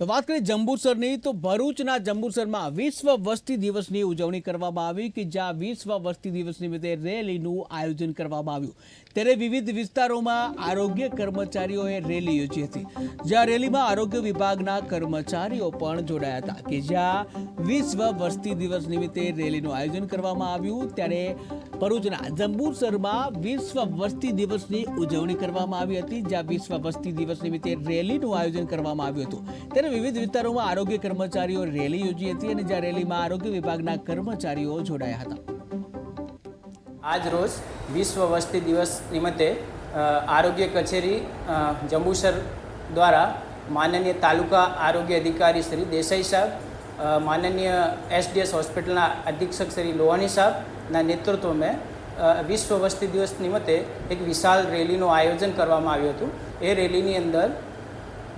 તો વાત કરીએ જંબુસરની, તો ભરૂચના જંબુસરમાં વિશ્વ વસ્તી દિવસની ઉજવણી કરવામાં આવી કે જ્યાં વિશ્વ વસ્તી દિવસ નિમિત્તે રેલીનું આયોજન કરવામાં આવ્યું. ત્યારે વિવિધ વિસ્તારોમાં આરોગ્ય કર્મચારીઓએ રેલી યોજી હતી. જ્યાં રેલીમાં આરોગ્ય વિભાગના કર્મચારીઓ પણ જોડાયા હતા કે જ્યાં વિશ્વ વસ્તી દિવસ નિમિત્તે રેલીનું આયોજન કરવામાં આવ્યું. ત્યારે ભરૂચના જંબુસરમાં વિશ્વ વસ્તી દિવસની ઉજવણી કરવામાં આવી હતી, જ્યાં વિશ્વ વસ્તી દિવસ નિમિત્તે રેલીનું આયોજન કરવામાં આવ્યું હતું. ત્યારે વિવિધ વિસ્તારોમાં આરોગ્ય કર્મચારીઓ રેલી યોજી હતી અને જ્યાં રેલીમાં આરોગ્ય વિભાગના કર્મચારીઓ જોડાયા હતા. આજ રોજ વિશ્વ વસ્તી દિવસ નિમિત્તે આરોગ્ય કચેરી જંબુસર દ્વારા માનનીય તાલુકા આરોગ્ય અધિકારી શ્રી દેસાઈ સાહેબ માનનીય એસડીએસ હોસ્પિટલના અધિક્ષક શ્રી લોહાણી સાહેબના નેતૃત્વમાં વિશ્વ વસ્તી દિવસ નિમિત્તે એક વિશાળ રેલીનું આયોજન કરવામાં આવ્યું હતું. એ રેલીની અંદર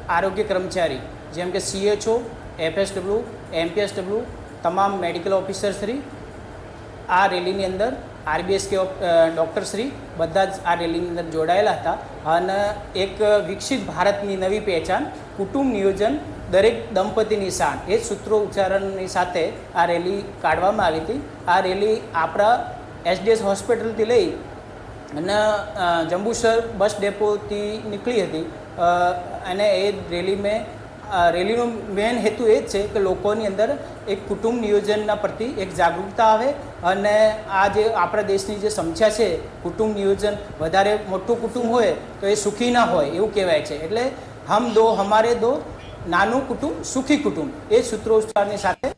આરોગ્ય કર્મચારી, જેમ કે સીએચઓ એફએસડબલ્યુ એમપીએસડબલ્યુ તમામ મેડિકલ ઓફિસર શ્રી, આ રેલીની અંદર આરબીએસકે ડૉક્ટર શ્રી બધા જ આ રેલીની અંદર જોડાયેલા હતા. અને એક વિકસિત ભારતની નવી પહેચાન, કુટુંબ નિયોજન, દરેક દંપતીની શાન એ સૂત્રો ઉચ્ચારણની સાથે આ રેલી કાઢવામાં આવી હતી. આ રેલી આપણા એસડીએસ હોસ્પિટલથી લઈ અને જંબુસર બસ ડેપોથી નીકળી હતી. અને એ રેલી મેં રેલીનો મેન હેતુ એ જ છે કે લોકોની અંદર એક કુટુંબ નિયોજનના પ્રતિ એક જાગૃતતા આવે અને આ જે આપણા દેશની જે સમસ્યા છે, કુટુંબ નિયોજન વધારે મોટું કુટુંબ હોય તો એ સુખી ના હોય એવું કહેવાય છે. એટલે હમ દો, હમારે દો, નાનું કુટુંબ સુખી કુટુંબ. એ સૂત્રોચ્ચારની સાથે